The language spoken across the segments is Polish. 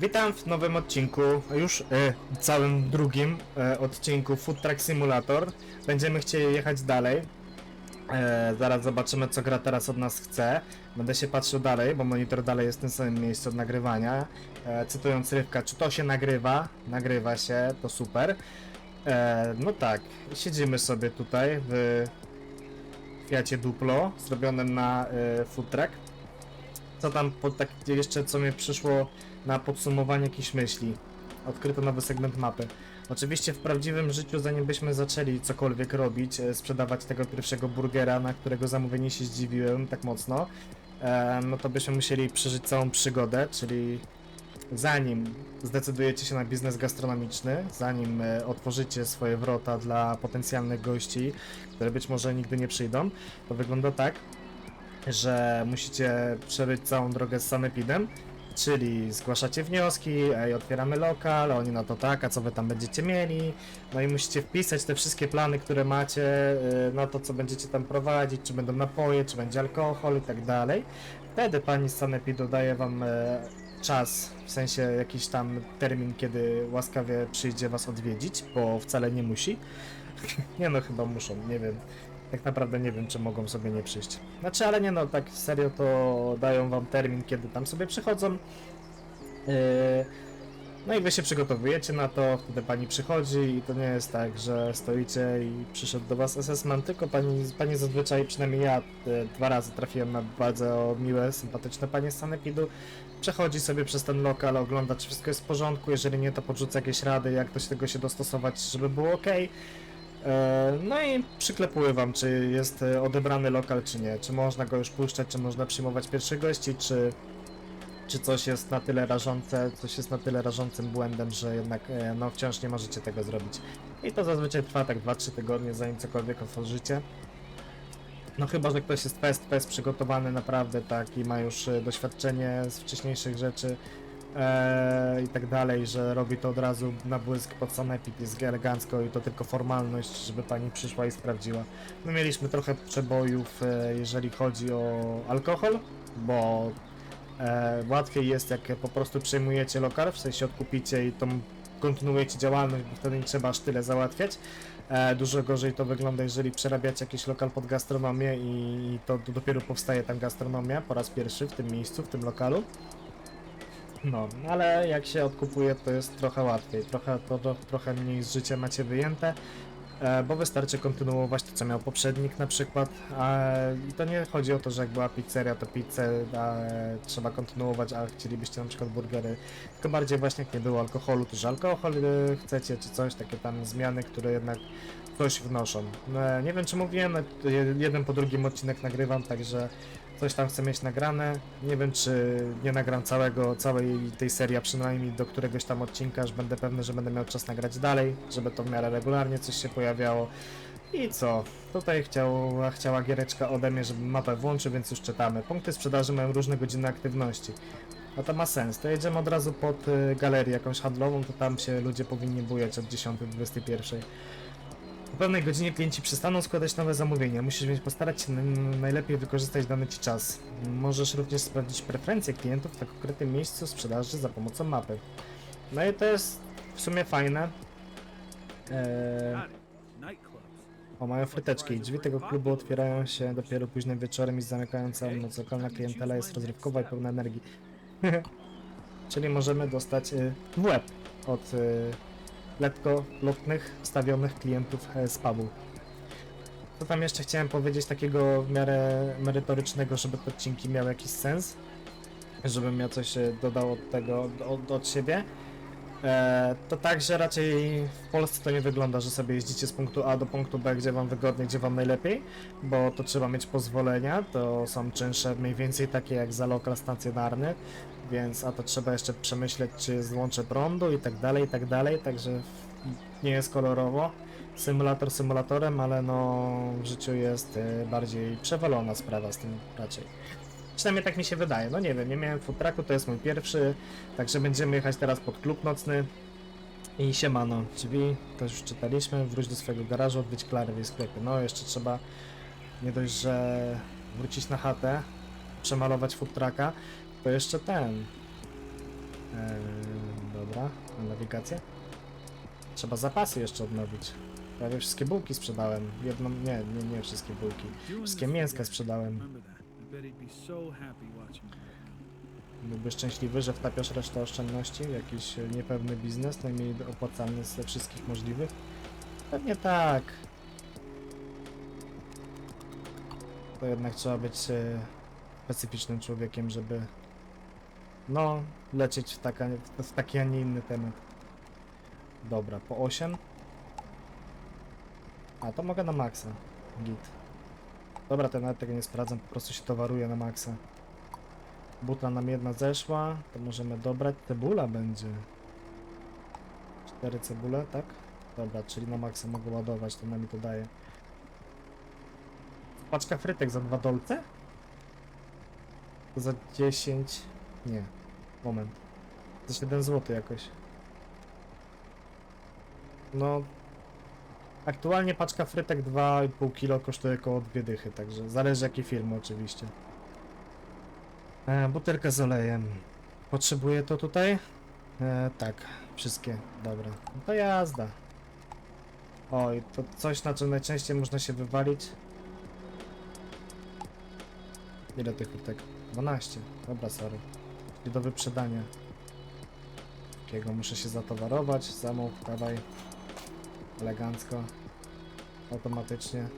Witam w nowym odcinku, już e, całym drugim e, odcinku Food Truck Simulator. Będziemy chcieli jechać dalej. E, zaraz zobaczymy, co gra teraz od nas chce. Będę się patrzył dalej, bo monitor dalej jest w tym samym miejscu od nagrywania. E, cytując Rywka, czy to się nagrywa? Nagrywa się, to super. E, no tak, siedzimy sobie tutaj w Fiacie Duplo, zrobionym na e, Food Truck. Co tam, po, tak jeszcze co mi przyszło na podsumowanie jakichś myśli. Odkryto nowy segment mapy. Oczywiście w prawdziwym życiu, zanim byśmy zaczęli cokolwiek robić, e, sprzedawać tego pierwszego burgera, na którego zamówienie się zdziwiłem tak mocno, e, no to byśmy musieli przeżyć całą przygodę, czyli zanim zdecydujecie się na biznes gastronomiczny, zanim e, otworzycie swoje wrota dla potencjalnych gości, które być może nigdy nie przyjdą, to wygląda tak, że musicie przebyć całą drogę z sanepidem, czyli zgłaszacie wnioski, ej, otwieramy lokal, oni na to tak, a co wy tam będziecie mieli, no i musicie wpisać te wszystkie plany, które macie y, na to, co będziecie tam prowadzić, czy będą napoje, czy będzie alkohol i tak dalej. Wtedy pani z sanepidu daje wam e, czas, w sensie jakiś tam termin, kiedy łaskawie przyjdzie was odwiedzić, bo wcale nie musi. nie no, chyba muszą, nie wiem. Tak naprawdę nie wiem, czy mogą sobie nie przyjść. Znaczy, ale nie no, tak serio to dają wam termin, kiedy tam sobie przychodzą. Yy, no i wy się przygotowujecie na to, wtedy pani przychodzi i to nie jest tak, że stoicie i przyszedł do was assessment, tylko pani, pani zazwyczaj, przynajmniej ja e, dwa razy trafiłem na bardzo miłe, sympatyczne panie z Sanepidu. Przechodzi sobie przez ten lokal, ogląda czy wszystko jest w porządku, jeżeli nie to podrzuca jakieś rady, jak do tego się dostosować, żeby było ok. E, No i przyklepuję wam, czy jest e, odebrany lokal, czy nie. Czy można go już puszczać, czy można przyjmować pierwszych gości, czy, czy coś jest na tyle rażące, coś jest na tyle rażącym błędem, że jednak e, no wciąż nie możecie tego zrobić. I to zazwyczaj trwa tak 2-3 tygodnie, zanim cokolwiek otworzycie. No chyba, że ktoś jest fest, fest przygotowany naprawdę tak i ma już doświadczenie z wcześniejszych rzeczy e, i tak dalej, że robi to od razu na błysk pod sanepid, jest elegancko i to tylko formalność, żeby pani przyszła i sprawdziła. My mieliśmy trochę przebojów, e, jeżeli chodzi o alkohol, bo e, łatwiej jest jak po prostu przejmujecie lokal, w sensie odkupicie i tą kontynuujecie działalność, bo wtedy nie trzeba aż tyle załatwiać. E, dużo gorzej to wygląda, jeżeli przerabiacie jakiś lokal pod gastronomię i to dopiero powstaje tam gastronomia po raz pierwszy w tym miejscu, w tym lokalu. No, ale jak się odkupuje, to jest trochę łatwiej, trochę, to, to, trochę mniej z życia macie wyjęte, e, bo wystarczy kontynuować to, co miał poprzednik na przykład. I to nie chodzi o to, że jak była pizzeria, to pizzę trzeba kontynuować, a chcielibyście na przykład burgery, tylko bardziej właśnie jak nie było alkoholu, to że alkohol e, chcecie, czy coś, takie tam zmiany, które jednak coś wnoszą. E, nie wiem, czy mówiłem, jeden po drugim odcinek nagrywam, także coś tam chcę mieć nagrane. Nie wiem, czy nie nagram całego, całej tej serii, a przynajmniej do któregoś tam odcinka, aż będę pewny, że będę miał czas nagrać dalej, żeby to w miarę regularnie coś się pojawiało. I co? Tutaj chciała, chciała giereczka ode mnie, żebym mapę włączył, więc już czytamy. Punkty sprzedaży mają różne godziny aktywności. No to ma sens. To jedziemy od razu pod y, galerię jakąś handlową, to tam się ludzie powinni bujać od 10 do 21. Po pewnej godzinie klienci przestaną składać nowe zamówienia. Musisz więc postarać się najlepiej wykorzystać dany ci czas. Możesz również sprawdzić preferencje klientów na konkretnym miejscu sprzedaży za pomocą mapy. No i to jest w sumie fajne. Eee, o, mają fryteczki drzwi tego klubu otwierają się dopiero późnym wieczorem i zamykają całą noc. Lokalna klientela jest rozrywkowa i pełna energii. Czyli możemy dostać y, w łeb od y, lekko lotnych, stawionych klientów e, pubu. Co tam jeszcze chciałem powiedzieć takiego w miarę merytorycznego, żeby te odcinki miały jakiś sens? Żebym ja coś e, dodał od tego, od, od siebie. E, to tak, że raczej w Polsce to nie wygląda, że sobie jeździcie z punktu A do punktu B, gdzie wam wygodnie, gdzie wam najlepiej, bo to trzeba mieć pozwolenia, to są czynsze mniej więcej takie jak za lokal stacjonarny, więc a to trzeba jeszcze przemyśleć, czy jest złącze prądu i tak dalej, i tak dalej, także nie jest kolorowo. Symulator symulatorem, ale no w życiu jest y, bardziej przewalona sprawa z tym raczej. Przynajmniej tak mi się wydaje. No nie wiem, nie miałem food trucku, to jest mój pierwszy, także będziemy jechać teraz pod klub nocny. I siemano, drzwi, to już czytaliśmy, wróć do swojego garażu, odwiedź Klary w jej sklepie. No jeszcze trzeba nie dość, że wrócić na chatę, przemalować food trucka, to jeszcze ten. Eee, Dobra, na nawigację. Trzeba zapasy jeszcze odnowić. Prawie wszystkie bułki sprzedałem. Jedną, nie, nie, nie wszystkie bułki. Wszystkie mięska sprzedałem. Byłby szczęśliwy, że wtapiasz resztę oszczędności w jakiś niepewny biznes, najmniej opłacalny ze wszystkich możliwych? Pewnie tak. To jednak trzeba być e, specyficznym człowiekiem, żeby no, lecieć w, taka, w taki, a nie inny temat. Dobra, po 8. A, to mogę na maksa. Git. Dobra, to nawet tego nie sprawdzam, po prostu się towaruję na maksa. Buta nam jedna zeszła, to możemy dobrać. Cebula będzie. Cztery cebule, tak? Dobra, czyli na maksa mogę ładować, to nam mi to daje. Paczka frytek za dwa dolce? Za 10... Nie. Moment. Za 7 zł jakoś. No... Aktualnie paczka frytek 2,5 kg kosztuje około 2 dychy, także zależy jakiej firmy oczywiście. E, butelka z olejem. Potrzebuję to tutaj? E, tak, wszystkie. Dobra. No to jazda. Oj, to coś na czym najczęściej można się wywalić. Ile tych butek? 12. Dobra, sorry. Czyli do wyprzedania. Takiego muszę się zatowarować. Zamów, dawaj. Elegancko. Automatycznie.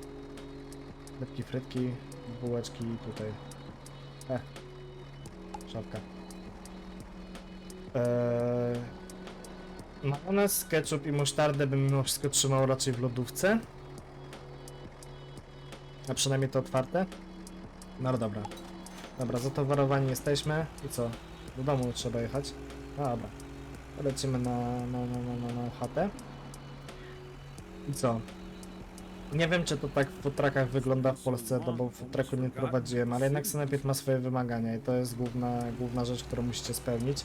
Lepki, frytki, bułeczki i tutaj. E, Szafka. Eee, majonez, ketchup i musztardę bym mimo wszystko trzymał raczej w lodówce. A przynajmniej to otwarte. No dobra. Dobra, zatowarowani jesteśmy. I co? Do domu trzeba jechać. Dobra. Lecimy na, na, na, na, na, na chatę. I co? Nie wiem, czy to tak w futrakach wygląda w Polsce, no bo w futraku nie prowadziłem, ale jednak Sanepid ma swoje wymagania i to jest główna, główna rzecz, którą musicie spełnić.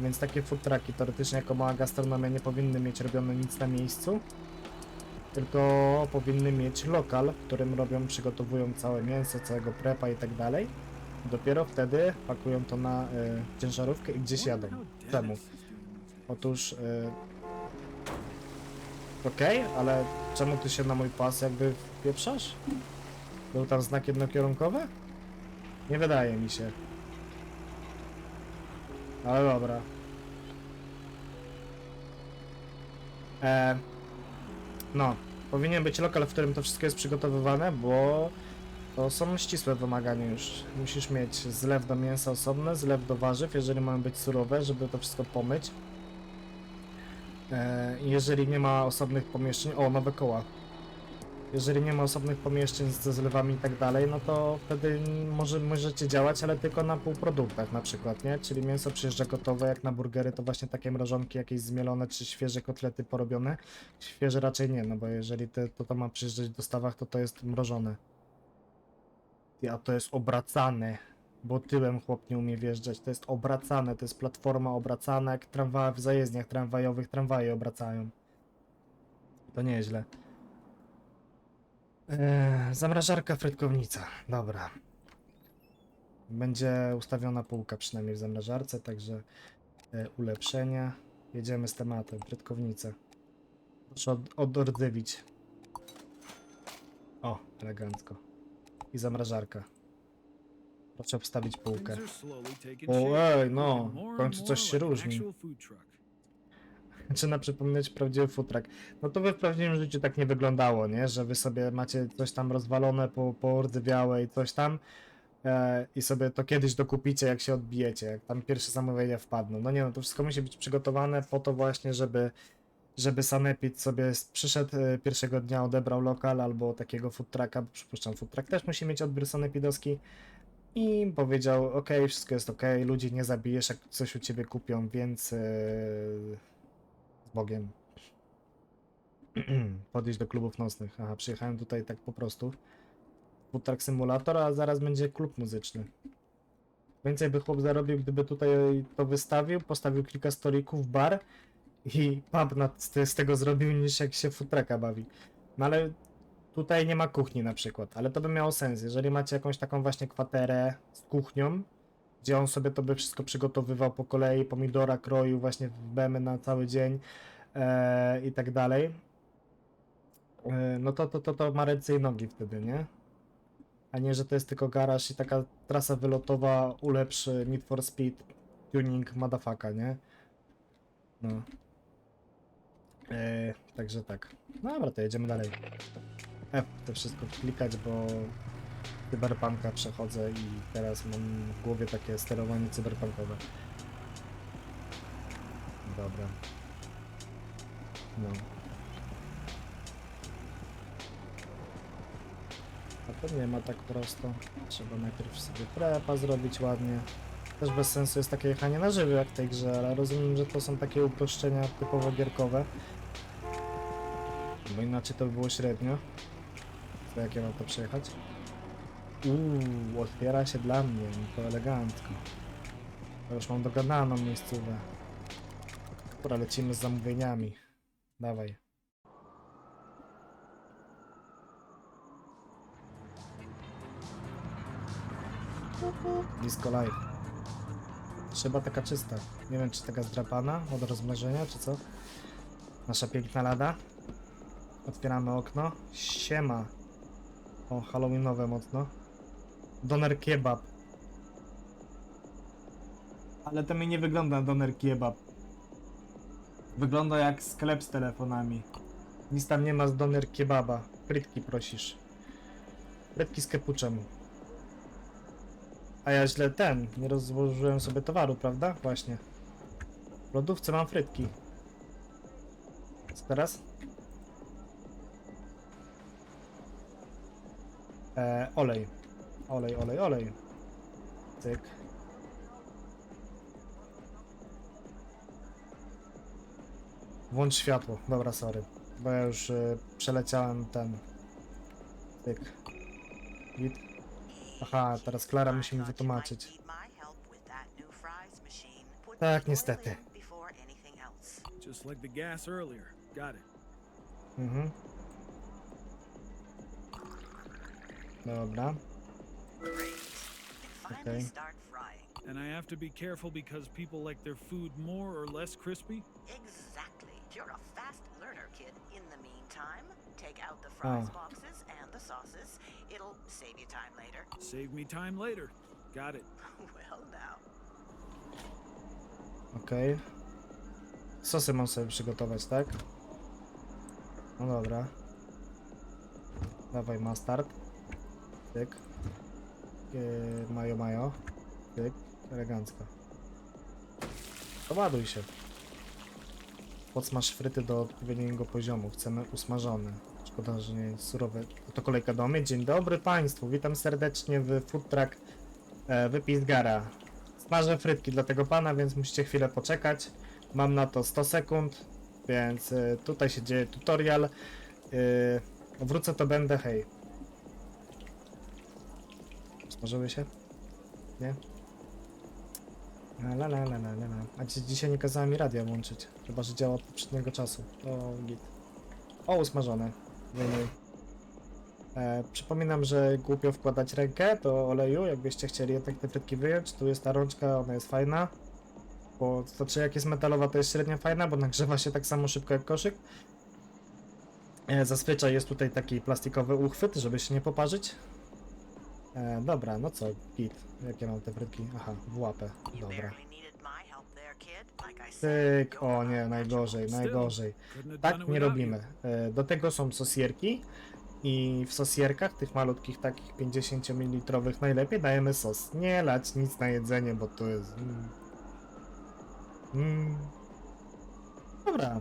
Więc takie futraki teoretycznie jako mała gastronomia nie powinny mieć robione nic na miejscu, tylko powinny mieć lokal, w którym robią, przygotowują całe mięso, całego prepa i tak dalej. Dopiero wtedy pakują to na y, ciężarówkę i gdzieś jadą. Czemu? Otóż y, Okej, ale czemu ty się na mój pas jakby wpieprzasz? Był tam znak jednokierunkowy? Nie wydaje mi się. Ale dobra. E, no, powinien być lokal, w którym to wszystko jest przygotowywane, bo to są ścisłe wymagania już. Musisz mieć zlew do mięsa osobny, zlew do warzyw, jeżeli mają być surowe, żeby to wszystko pomyć. E, jeżeli nie ma osobnych pomieszczeń, o nowe koła. Jeżeli nie ma osobnych pomieszczeń ze zlewami i tak dalej, no to wtedy może, możecie działać, ale tylko na półproduktach na przykład, nie? Czyli mięso przyjeżdża gotowe, jak na burgery to właśnie takie mrożonki jakieś zmielone, czy świeże kotlety porobione. Świeże raczej nie, no bo jeżeli te, to, to ma przyjeżdżać w dostawach, to to jest mrożone. A to jest obracane, bo tyłem chłop nie umie wjeżdżać. To jest obracane, to jest platforma obracana, jak tramwa w zajezdniach tramwajowych tramwaje obracają. To nieźle. Eee, zamrażarka, frytkownica. Dobra. Będzie ustawiona półka przynajmniej w zamrażarce, także e, ulepszenia. Jedziemy z tematem. Frytkownica. Proszę od. O, elegancko. I zamrażarka. Proszę wstawić półkę. Things are slowly taking O, shape, ej, no, w końcu coś się różni. Zaczyna przypominać prawdziwy futrak. No to wy w prawdziwym życiu tak nie wyglądało, nie? Że wy sobie macie coś tam rozwalone, po, poordzewiałe i coś tam e, i sobie to kiedyś dokupicie, jak się odbijecie, jak tam pierwsze zamówienia wpadną. No nie, no to wszystko musi być przygotowane po to właśnie, żeby żeby Sanepid sobie przyszedł e, pierwszego dnia, odebrał lokal albo takiego food trucka, bo przypuszczam, food też musi mieć odbiór sanepidowski i powiedział, ok, wszystko jest ok, ludzi nie zabijesz, jak coś u ciebie kupią, więc e, z Bogiem. Podejść do klubów nocnych. Aha, przyjechałem tutaj tak po prostu. Food Truck Simulator, a zaraz będzie klub muzyczny. Więcej by chłop zarobił, gdyby tutaj to wystawił, postawił kilka stolików, bar i pub na, z, tego zrobił, niż jak się food trucka bawi. No ale tutaj nie ma kuchni na przykład, ale to by miało sens. Jeżeli macie jakąś taką właśnie kwaterę z kuchnią, gdzie on sobie to by wszystko przygotowywał po kolei, pomidora kroił właśnie w bemy na cały dzień e, i tak dalej, e, no to, to, to, to ma ręce i nogi wtedy, nie? A nie, że to jest tylko garaż i taka trasa wylotowa ulepszy Need for Speed tuning madafaka, nie? No. E, także tak. Dobra, to jedziemy dalej. F to wszystko klikać, bo cyberpunka przechodzę i teraz mam w głowie takie sterowanie cyberpunkowe. Dobra. No. A to nie ma tak prosto. Trzeba najpierw sobie prepa zrobić ładnie. Też bez sensu jest takie jechanie na żywo jak w tej grze, ale rozumiem, że to są takie uproszczenia typowo gierkowe. Bo inaczej to by było średnio. To jak ja mam to przejechać? Uuu, otwiera się dla mnie, no to elegancko. To już mam dogadaną miejscówę. Dobra, lecimy z zamówieniami. Dawaj. Disco Live. Trzeba taka czysta. Nie wiem, czy taka zdrapana od rozmnożenia, czy co? Nasza piękna lada. Otwieramy okno. Siema. O, halloweenowe mocno. Doner kebab. Ale to mi nie wygląda doner kebab. Wygląda jak sklep z telefonami. Nic tam nie ma z doner kebaba. Frytki prosisz. Frytki z kepuczem. A ja źle ten, nie rozłożyłem sobie towaru, prawda? Właśnie. W lodówce mam frytki. Co teraz? E, olej. Olej, olej, olej. Cyk. Włącz światło. Dobra, sorry. Bo ja już y, przeleciałem ten. Cyk. Git. Aha, teraz Klara musi mi wytłumaczyć. Tak, niestety. Just like the gas earlier. Got it. Mhm. Dobra. Okay. And I have to be careful because people like their food more or less crispy? Exactly. You're a fast learner, kid. In the meantime, take out the fries Oh. Save you time later. Save me time later. Got it. well, now. Okej. Sosy mam sobie przygotować, tak? No dobra. Dawaj mustard. Tyk. Yy, mayo mayo. Tyk. Elegancko. Poładuj się. Podsmaż fryty do odpowiedniego poziomu. Chcemy usmażone. Szkoda, że nie jest surowe. To kolejka do mnie. Dzień dobry Państwu. Witam serdecznie w Food Truck e, Wypis Gara. Smażę frytki dla tego pana, więc musicie chwilę poczekać. Mam na to 100 sekund, więc y, tutaj się dzieje tutorial. Y, wrócę to będę, hej. Smażyły się? Nie? La la la la la. la. A dzi- dzisiaj nie kazała mi radia włączyć, chyba że działa od poprzedniego czasu. O, git. O, usmażone. E, przypominam, że głupio wkładać rękę do oleju, jakbyście chcieli jednak te frytki wyjąć. Tu jest ta rączka, ona jest fajna. Bo to czy jak jest metalowa, to jest średnio fajna, bo nagrzewa się tak samo szybko jak koszyk. E, zazwyczaj jest tutaj taki plastikowy uchwyt, żeby się nie poparzyć. E, dobra, no co, git. Jakie mam te frytki? Aha, w łapę. Dobra. Tyk, o nie, najgorzej, najgorzej. Tak nie robimy. E, Do tego są sosierki i w sosierkach, tych malutkich takich 50 ml najlepiej dajemy sos. Nie lać nic na jedzenie, bo to jest... Mm. Mm. Dobra.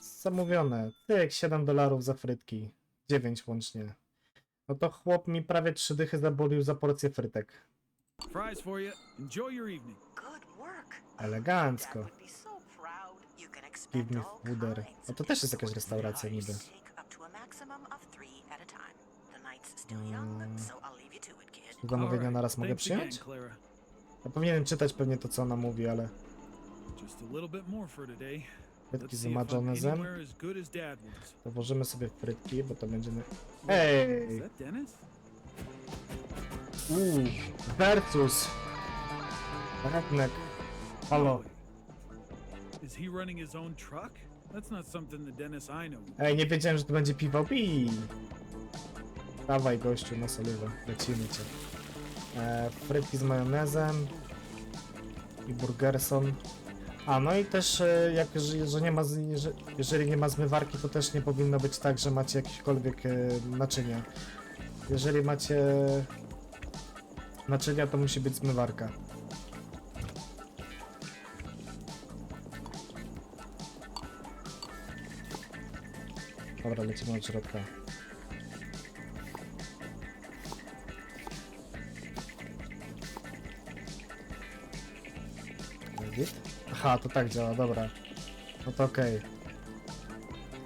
Zamówione. Tyk, 7 dolarów za frytki. 9 łącznie. No to chłop mi prawie 3 dychy zabolił za porcję frytek. Fries for you. Enjoy your evening. Elegancko. Dad would be so proud. You can expect Give me all fooder. kinds O, to też jest jakaś restauracja niby. Mm. kid. Zamówienia Alright, naraz mogę przyjąć? Ja powinienem czytać pewnie to, co ona mówi, ale... Frytki z majonezem. włożymy sobie frytki, bo to będziemy... Ej! Uuu, versus! Redneck. Halo. Is he running his own truck? That's not something the Dennis I know. Ej, nie wiedziałem, że to będzie PvP. Dawaj gościu na solówę, lecimy cię. E, frytki z majonezem i burgerson. A, no i też e, jak, że, że nie ma, z- że, jeżeli nie ma zmywarki, to też nie powinno być tak, że macie jakiekolwiek e, naczynia. Jeżeli macie naczynia, to musi być zmywarka. Dobra, lecimy od środka. Git? Aha, to tak działa, dobra. No to okej.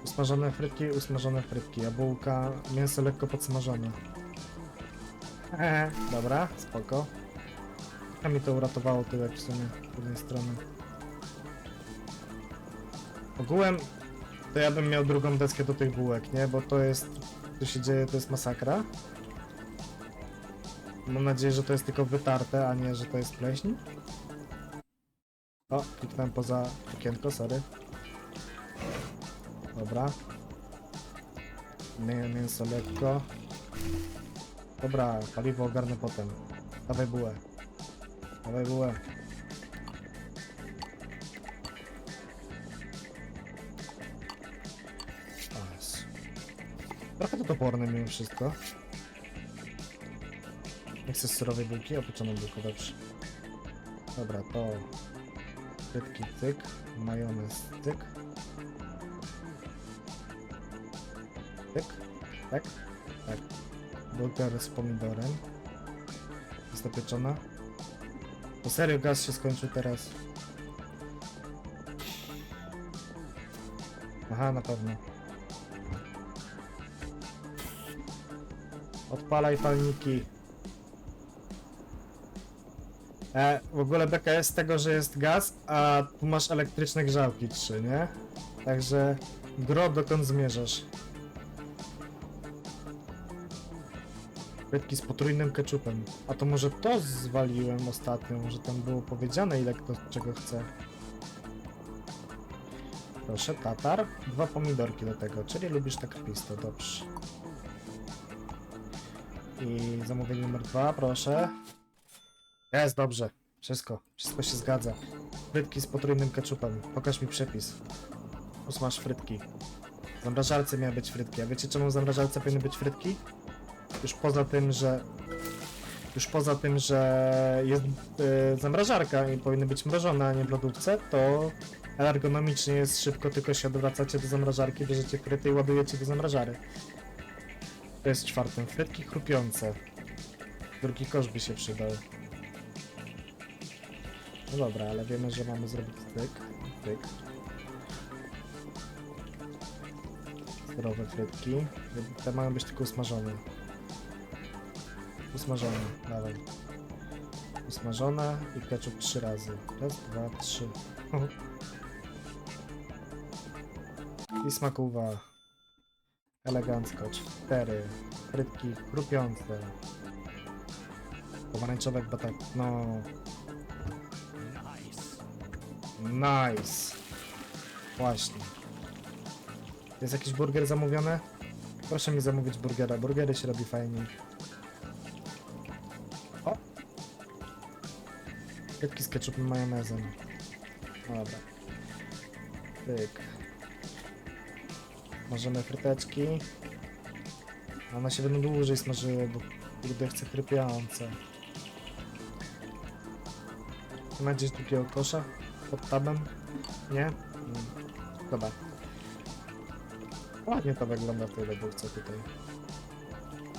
Usmażone frytki, usmażone frytki, a bułka, mięso lekko podsmażone. Eee, dobra, spoko. A mi to uratowało tyłek w sumie, z jednej strony. Ogółem to ja bym miał drugą deskę do tych bułek, nie? Bo to jest, co się dzieje, to jest masakra. Mam nadzieję, że to jest tylko wytarte, a nie, że to jest pleśń. O, kliknąłem poza okienko, sorry. Dobra. Mię, mięso lekko. Dobra, paliwo ogarnę potem. Dawaj bułę. Dawaj bułę. Toporne mimo wszystko. Nie chcesz surowej bułki? Opieczoną bułkę, dobrze. Dobra, to... Frytki tyk, majonez tyk. Tyk, tak, tak. Burger z pomidorem. Jest dopieczona. To serio gaz się skończył teraz. Aha, na pewno. Odpalaj palniki. E, w ogóle beka jest z tego, że jest gaz, a tu masz elektryczne grzałki 3, nie? Także gro dokąd zmierzasz. Frytki z potrójnym ketchupem. A to może to zwaliłem ostatnio, może tam było powiedziane ile kto czego chce. Proszę, tatar. Dwa pomidorki do tego, czyli lubisz tak krwisto, dobrze. I zamówienie numer dwa, proszę. Jest, dobrze. Wszystko, wszystko się zgadza. Frytki z potrójnym ketchupem. Pokaż mi przepis. Usmaż frytki. W zamrażarce miały być frytki. A wiecie czemu w zamrażarce powinny być frytki? Już poza tym, że... Już poza tym, że jest e, zamrażarka i powinny być mrożone, a nie w lodówce, to ergonomicznie jest szybko, tylko się odwracacie do zamrażarki, bierzecie fryty i ładujecie do zamrażary. To jest czwartym. Frytki chrupiące. Drugi kosz by się przydał. No dobra, ale wiemy, że mamy zrobić tyk, tyk. Zdrowe frytki. Te mają być tylko usmażone. Usmażone, dawaj. Usmażone i ketchup trzy razy. Raz, dwa, trzy. I smakuwa. Elegancko. Cztery. Frytki chrupiące. Pomarańczowe batak. No. Nice. Właśnie. Jest jakiś burger zamówiony? Proszę mi zamówić burgera. Burgery się robi fajniej. O! Frytki z ketchupem majonezem. Dobra. Tyk. Możemy fryteczki. One się będą dłużej smażyły, bo kurde chcę chrypiące. Nie ma gdzieś drugiego kosza? Pod tabem? Nie? Mm. Dobra. Ładnie to wygląda w tej lodówce tutaj.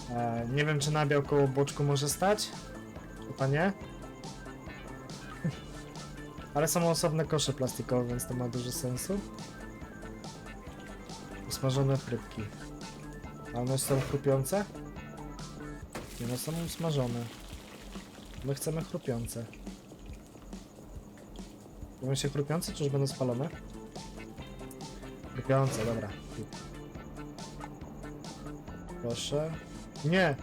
E, nie wiem, czy nabiał koło boczku może stać? Chyba nie. Ale są osobne kosze plastikowe, więc to ma dużo sensu. Usmażone frytki. A one są chrupiące? Nie, no są usmażone. My chcemy chrupiące. Będą się chrupiące, czy już będą spalone? Chrupiące, dobra. Proszę. Nie!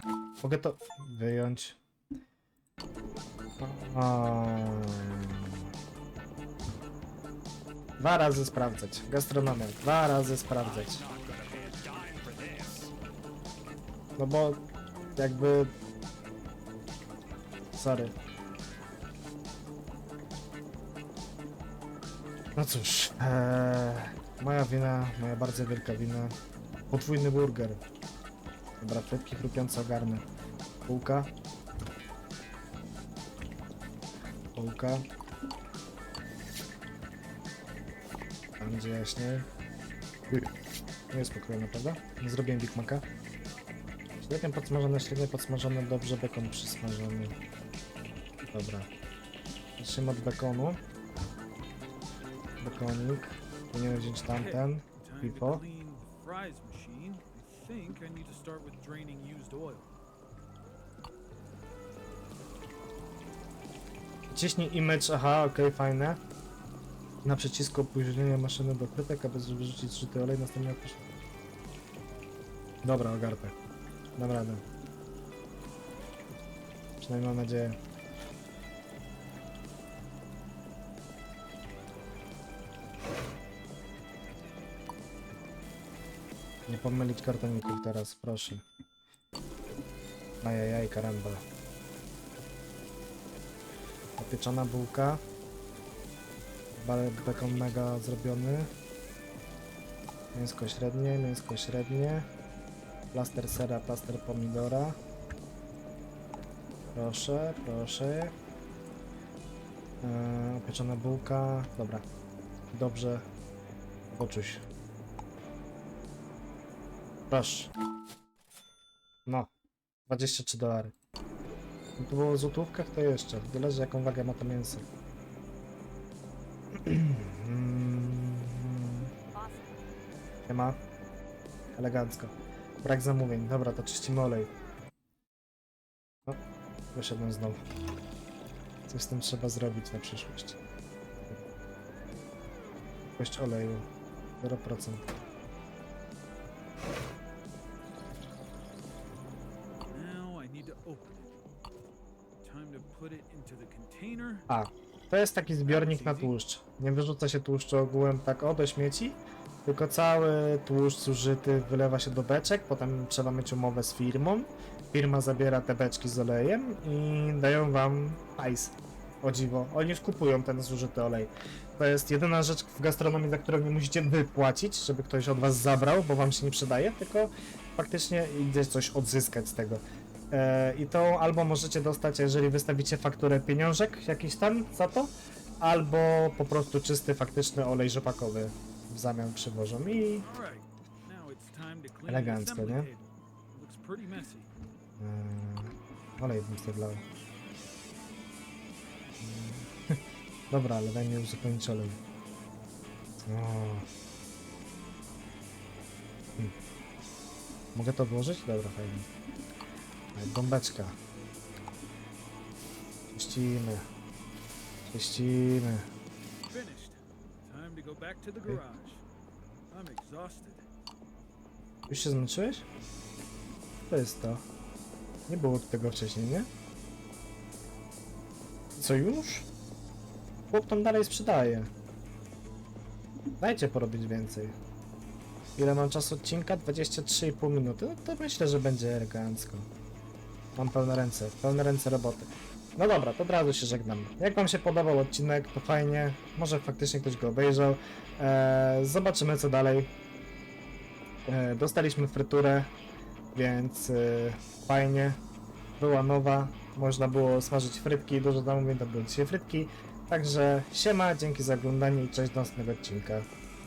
Mogę to wyjąć. O. Dwa razy sprawdzać. Gastronomię. Dwa razy sprawdzać. No bo jakby... Sorry. No cóż, ee, moja wina, moja bardzo wielka wina. Podwójny burger. Dobra, frytki chrupiące ogarnę. Półka. Półka. Będzie jaśniej. Nie jest spokojna, prawda? Nie zrobiłem Big Maca. Średnio podsmażone, średnio podsmażone, dobrze bekon przysmażony. Dobra. Zacznijmy od bekonu. Bekonik. Powinienem wziąć tamten. Pipo. Ciśnij image, aha, okej, fajne. Na przycisku opóźnienia maszyny do krytek, aby wyrzucić zrzuty olej, następnie opuść. Dobra, ogarnę. Dam radę. Przynajmniej mam nadzieję. Nie pomylić kartoników teraz, proszę. Ajajaj, karamba. Opieczona bułka. Bekon mega zrobiony. Mięsko średnie, mięsko średnie. Plaster sera, plaster pomidora. Proszę, proszę. Eee, opieczona bułka. Dobra. Dobrze. Poczuć. Proszę. No. 23 dolary. To było w złotówkach, to jeszcze. Zależy jaką wagę ma to mięso. Nie ma. Elegancko. Brak zamówień. Dobra, to czyścimy olej. O, wyszedłem znowu. Coś z tym trzeba zrobić na przyszłość. Jakość oleju. 0%. Now I need to open it. Time to put it into the container. A, to jest taki zbiornik na tłuszcz. Nie wyrzuca się tłuszczu ogółem tak o do śmieci, tylko cały tłuszcz zużyty wylewa się do beczek, potem trzeba mieć umowę z firmą. Firma zabiera te beczki z olejem i dają wam hajs. O dziwo, oni już kupują ten zużyty olej. To jest jedyna rzecz w gastronomii, za którą nie musicie wypłacić, żeby ktoś od was zabrał, bo wam się nie przydaje, tylko faktycznie idzie coś odzyskać z tego. E, I to albo możecie dostać, jeżeli wystawicie fakturę pieniążek jakiś tam za to, albo po prostu czysty, faktyczny olej rzepakowy w zamian przywożą i Elegancko, nie? e, olej bym sobie. Mm. Dobra, ale daj mi uzupełnić olej. O. Hmm. Mogę to włożyć? Dobra, fajnie. Gąbeczka. Czyścimy. Czyścimy. Już się zmęczyłeś? To jest to. Nie było tego wcześniej, nie? Co już? Chłop tam dalej sprzedaje. Dajcie porobić więcej. Ile mam czasu odcinka? 23,5 minuty. No to myślę, że będzie elegancko. Mam pełne ręce, pełne ręce roboty. No dobra, to od razu się żegnam. Jak wam się podobał odcinek, to fajnie. Może faktycznie ktoś go obejrzał. Eee, zobaczymy co dalej. E, dostaliśmy fryturę, więc e, fajnie. Była nowa, można było smażyć frytki, dużo zamówień to były dzisiaj frytki. Także siema, dzięki za oglądanie i cześć do następnego odcinka.